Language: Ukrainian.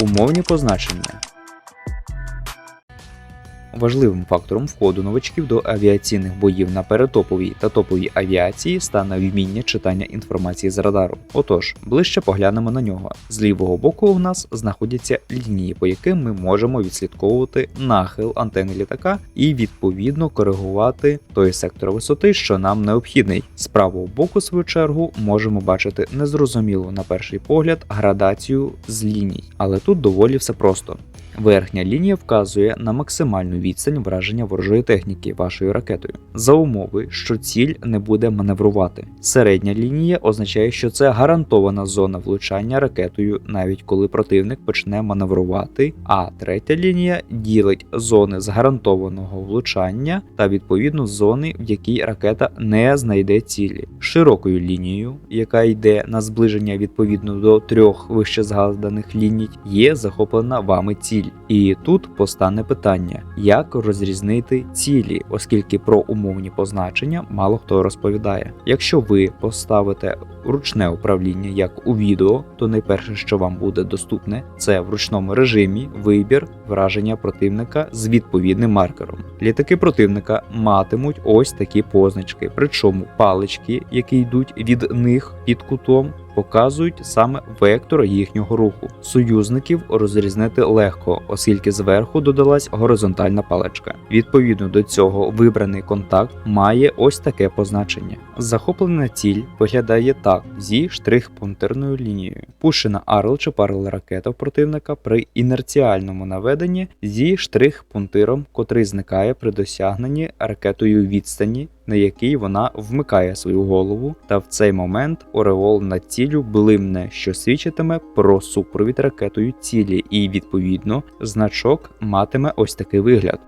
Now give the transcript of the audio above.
Умовні позначення. Важливим фактором входу новачків до авіаційних боїв на перетоповій та топовій авіації стане вміння читання інформації з радару. Отож, ближче поглянемо на нього. З лівого боку у нас знаходяться лінії, по яким ми можемо відслідковувати нахил антени літака і відповідно коригувати той сектор висоти, що нам необхідний. З правого боку, в свою чергу, можемо бачити незрозумілу на перший погляд градацію з ліній, але тут доволі все просто. Верхня лінія вказує на максимальну відстань враження ворожої техніки вашою ракетою, за умови, що ціль не буде маневрувати. Середня лінія означає, що це гарантована зона влучання ракетою, навіть коли противник почне маневрувати. А третя лінія ділить зони з гарантованого влучання та відповідно зони, в якій ракета не знайде цілі. Широкою лінією, яка йде на зближення відповідно до трьох вище згаданих ліній, є захоплена вами ціль. І тут постане питання, як розрізнити цілі, оскільки про умовні позначення мало хто розповідає. Якщо ви поставите ручне управління як у відео, то найперше, що вам буде доступне, це в ручному режимі вибір враження противника з відповідним маркером. Літаки противника матимуть ось такі позначки, причому палички, які йдуть від них під кутом, показують саме вектор їхнього руху. Союзників розрізнити легко, оскільки зверху додалась горизонтальна паличка. Відповідно до цього, вибраний контакт має ось таке позначення. Захоплена ціль виглядає так зі штрих-пунктирною лінією. Пущена арл чи парл ракета в противника при інерціальному наведенні зі штрих-пунктиром, котрий зникає при досягненні ракетою відстані на який вона вмикає свою голову, та в цей момент ореол на цілю блимне, що свідчитиме про супровід ракетою цілі, і відповідно значок матиме ось такий вигляд.